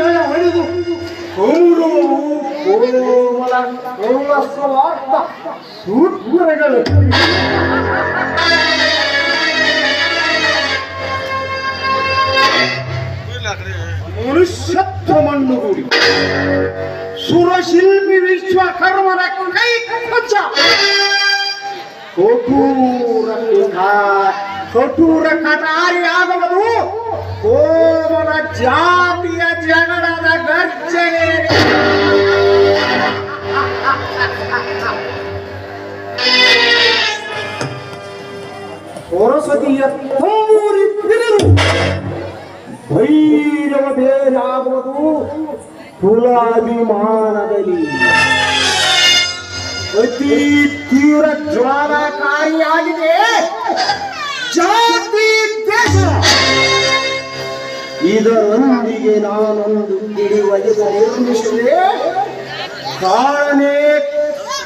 ಹೊಡೆದು ಕೌರವವು ಕೋಮಲ ಕೌಲಸ್ವಾರ್ಥ ಸೂತ್ರಗಳು ಮನುಷ್ಯತ್ವ ಮಣ್ಣುಗೂಡಿ ಸುರಶಿಲ್ಪಿ ವಿಶ್ವಕರ್ಮನ ಕೈ ಕಚ್ಚ ಕಠೋರ ಕುಠಾ- ಕಠೋರ ಕಟಾರಿ ಆಗುವುದು ಕೋಮಲ ಜಾತಿಯ ಜಗಳದ ಗರ್ಜನೆ ಸರಸ್ವತಿಯ ತಂಬೂರಿ ಬಿರುದು ಭೈರವ ಬೇರಾಗುವುದು ಕುಲಾಭಿಮಾನದಲ್ಲಿ ಅತಿ ತೀವ್ರ ಜ್ವಾಲಕಾರಿಯಾಗಿದೆ ಇದರೊಂದಿಗೆ ನಾನೊಂದು ತಿಳಿವಳಿದ ನಿರ್ಮಿಸಿದೆ ಕಾಳನೆ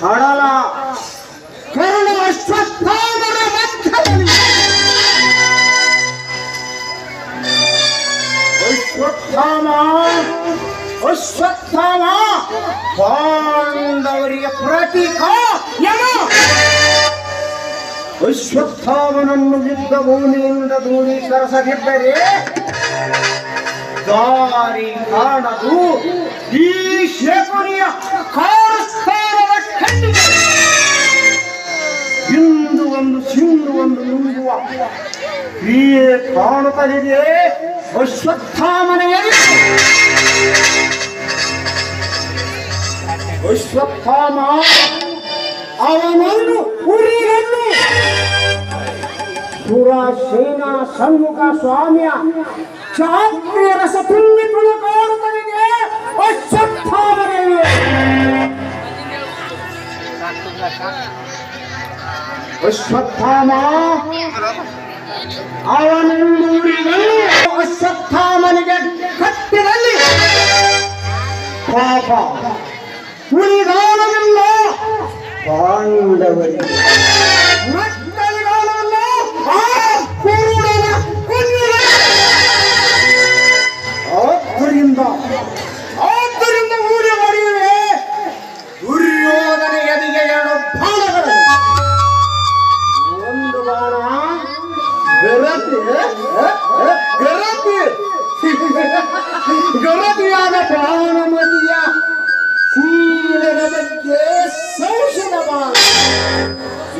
ಕಡಲ ಕರಣ ಅಶ್ವತ್ಥಾಮರ ಮಧ್ಯದಲ್ಲಿ ಅಶ್ವತ್ಥಾಮ ಅಶ್ವತ್ಥಾಮ ಪಾಂಡವರಿಗೆ ಪ್ರತೀಕ ಯಮ ಅಶ್ವತ್ಥಾಮನನ್ನು ಯುದ್ಧ ಭೂಮಿಯಿಂದ ದೂರೀಕರಿಸದಿದ್ದರೆ ದಾರಿ ಕಾಣದು ಈ ಶೇಖರಿಯ ಕಾರಸ್ಥಾನದ ಕಣ್ಣಿಗೆ ಇಂದು ಒಂದು ಸಿಂಧು ಒಂದು ನುಂಗುವ ಕ್ರಿಯೆ ಕಾಣುತ್ತಲಿದೆ ಅಶ್ವತ್ಥಾಮನೆಯಲ್ಲಿ ಅಶ್ವತ್ಥಾಮ ಅವನನ್ನು ಉರಿಯನ್ನು ಸುರಸೇನ ಸಮ್ಮುಖ ಸ್ವಾಮಿಯ ಚಾತ್ರಿಯ ರಸ ತುಂಬಿ ತುಳುಕಾಡುತ್ತಲಿದೆ ಅಶ್ವತ್ಥಾಮನೆಯಲ್ಲಿ ಅಶ್ವತ್ಥಾಮ. ಅವನಂದೂರಿನಲ್ಲಿ ಅಶ್ವತ್ಥಾಮನಿಗೆ ಕತ್ತಿನಲ್ಲಿ. ಪಾಪ. ಉಳಿಗಾಲವಿಲ್ಲ ಪಾಂಡವರಿಗೆ.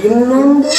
ಇನ್ನೊಂದು